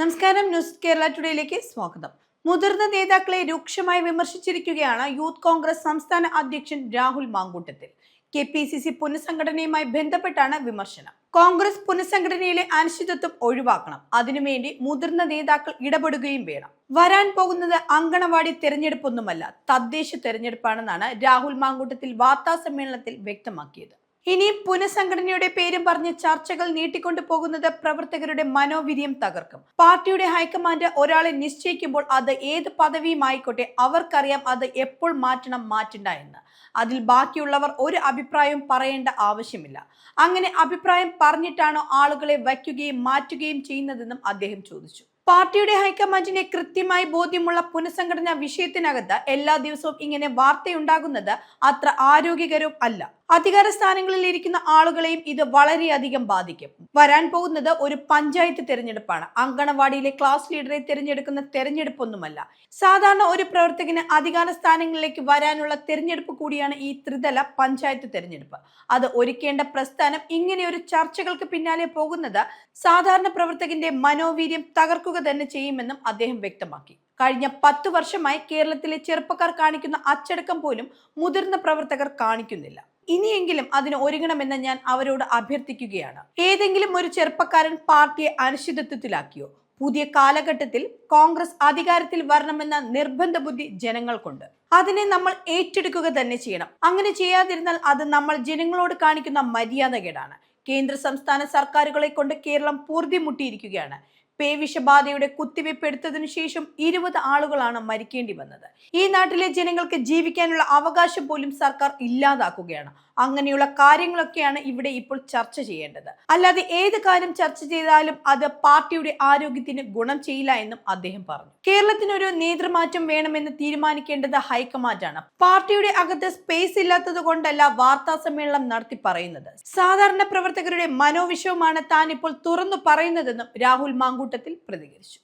നമസ്കാരം ന്യൂസ് കേരള ടുഡേയിലേക്ക് സ്വാഗതം. മുതിർന്ന നേതാക്കളെ രൂക്ഷമായി വിമർശിച്ചിരിക്കുകയാണ് യൂത്ത് കോൺഗ്രസ് സംസ്ഥാന അധ്യക്ഷൻ Rahul Mamkootathil. K P C C പുനഃസംഘടനയുമായി ബന്ധപ്പെട്ടാണ് വിമർശനം. കോൺഗ്രസ് പുനഃസംഘടനയിലെ അനിശ്ചിതത്വം ഒഴിവാക്കണം. അതിനുവേണ്ടി മുതിർന്ന നേതാക്കൾ ഇടപെടുകയും വേണം. വരാൻ പോകുന്നത് അങ്കണവാടി തെരഞ്ഞെടുപ്പൊന്നുമല്ല തദ്ദേശ തെരഞ്ഞെടുപ്പാണെന്നാണ് രാഹുൽ മാങ്കൂട്ടത്തിൽ വാർത്താ സമ്മേളനത്തിൽ വ്യക്തമാക്കിയത്. ഇനി പുനഃസംഘടനയുടെ പേരും പറഞ്ഞ് ചർച്ചകൾ നീട്ടിക്കൊണ്ടു പോകുന്നത് പ്രവർത്തകരുടെ മനോവീര്യം തകർക്കും. പാർട്ടിയുടെ ഹൈക്കമാൻഡ് ഒരാളെ നിശ്ചയിക്കുമ്പോൾ അത് ഏത് പദവിയും ആയിക്കോട്ടെ അവർക്കറിയാം അത് എപ്പോൾ മാറ്റണം മാറ്റണ്ട എന്ന്. അതിൽ ബാക്കിയുള്ളവർ ഒരു അഭിപ്രായവും പറയേണ്ട ആവശ്യമില്ല. അങ്ങനെ അഭിപ്രായം പറഞ്ഞിട്ടാണോ ആളുകളെ വയ്ക്കുകയും മാറ്റുകയും ചെയ്യുന്നതെന്നും അദ്ദേഹം ചോദിച്ചു. പാർട്ടിയുടെ ഹൈക്കമാൻഡിനെ കൃത്യമായി ബോധ്യമുള്ള പുനഃസംഘടനാ വിഷയത്തിനകത്ത് എല്ലാ ദിവസവും ഇങ്ങനെ വാർത്തയുണ്ടാകുന്നത് അത്ര ആരോഗ്യകരവും അല്ല. അധികാര സ്ഥാനങ്ങളിൽ ഇരിക്കുന്ന ആളുകളെയും ഇത് വളരെയധികം ബാധിക്കും. വരാൻ പോകുന്നത് ഒരു പഞ്ചായത്ത് തിരഞ്ഞെടുപ്പാണ്. അങ്കണവാടിയിലെ ക്ലാസ് ലീഡറെ തിരഞ്ഞെടുക്കുന്ന തിരഞ്ഞെടുപ്പൊന്നുമല്ല. സാധാരണ ഒരു പ്രവർത്തകന് അധികാര സ്ഥാനങ്ങളിലേക്ക് വരാനുള്ള തിരഞ്ഞെടുപ്പ് കൂടിയാണ് ഈ ത്രിതല പഞ്ചായത്ത് തിരഞ്ഞെടുപ്പ്. അത് ഒരുക്കേണ്ട പ്രസ്ഥാനം ഇങ്ങനെ ഒരു ചർച്ചകൾക്ക് പിന്നാലെ പോകുന്നത് സാധാരണ പ്രവർത്തകന്റെ മനോവീര്യം തകർക്കുക തന്നെ ചെയ്യുമെന്നും അദ്ദേഹം വ്യക്തമാക്കി. കഴിഞ്ഞ പത്തു വർഷമായി കേരളത്തിലെ ചെറുപ്പക്കാർ കാണിക്കുന്ന അച്ചടക്കം പോലും മുതിർന്ന പ്രവർത്തകർ കാണിക്കുന്നില്ല. ഇനിയെങ്കിലും അതിന് ഒരുങ്ങണമെന്ന് ഞാൻ അവരോട് അഭ്യർത്ഥിക്കുകയാണ്. ഏതെങ്കിലും ഒരു ചെറുപ്പക്കാരൻ പാർട്ടിയെ അനിശ്ചിതത്വത്തിലാക്കിയോ? പുതിയ കാലഘട്ടത്തിൽ കോൺഗ്രസ് അധികാരത്തിൽ വരണമെന്ന നിർബന്ധ ബുദ്ധി ജനങ്ങൾക്കുണ്ട്. അതിനെ നമ്മൾ ഏറ്റെടുക്കുക തന്നെ ചെയ്യണം. അങ്ങനെ ചെയ്യാതിരുന്നാൽ അത് നമ്മൾ ജനങ്ങളോട് കാണിക്കുന്ന മര്യാദകേടാണ്. കേന്ദ്ര സംസ്ഥാന സർക്കാരുകളെ കൊണ്ട് കേരളം പൂർത്തിമുട്ടിയിരിക്കുകയാണ്. പേവിഷബാധയുടെ കുത്തിവയ്പ് എടുത്തതിനു ശേഷം ഇരുപത് ആളുകളാണ് മരിക്കേണ്ടി വന്നത്. ഈ നാട്ടിലെ ജനങ്ങൾക്ക് ജീവിക്കാനുള്ള അവകാശം പോലും സർക്കാർ ഇല്ലാതാക്കുകയാണ്. അങ്ങനെയുള്ള കാര്യങ്ങളൊക്കെയാണ് ഇവിടെ ഇപ്പോൾ ചർച്ച ചെയ്യേണ്ടത്. അല്ലാതെ ഏത് കാര്യം ചർച്ച ചെയ്താലും അത് പാർട്ടിയുടെ ആരോഗ്യത്തിന് ഗുണം ചെയ്യില്ല എന്നും അദ്ദേഹം പറഞ്ഞു. കേരളത്തിനൊരു നേതൃമാറ്റം വേണമെന്ന് തീരുമാനിക്കേണ്ടത് ഹൈക്കമാൻഡാണ്. പാർട്ടിയുടെ അകത്ത് സ്പേസ് ഇല്ലാത്തത് കൊണ്ടല്ല വാർത്താ സമ്മേളനം നടത്തി പറയുന്നത്. സാധാരണ പ്രവർത്തകരുടെ മനോവിഷവുമാണ് താൻ ഇപ്പോൾ തുറന്നു പറയുന്നതെന്നും രാഹുൽ മാങ്കൂട്ടത്തിൽ പ്രതികരിച്ചു.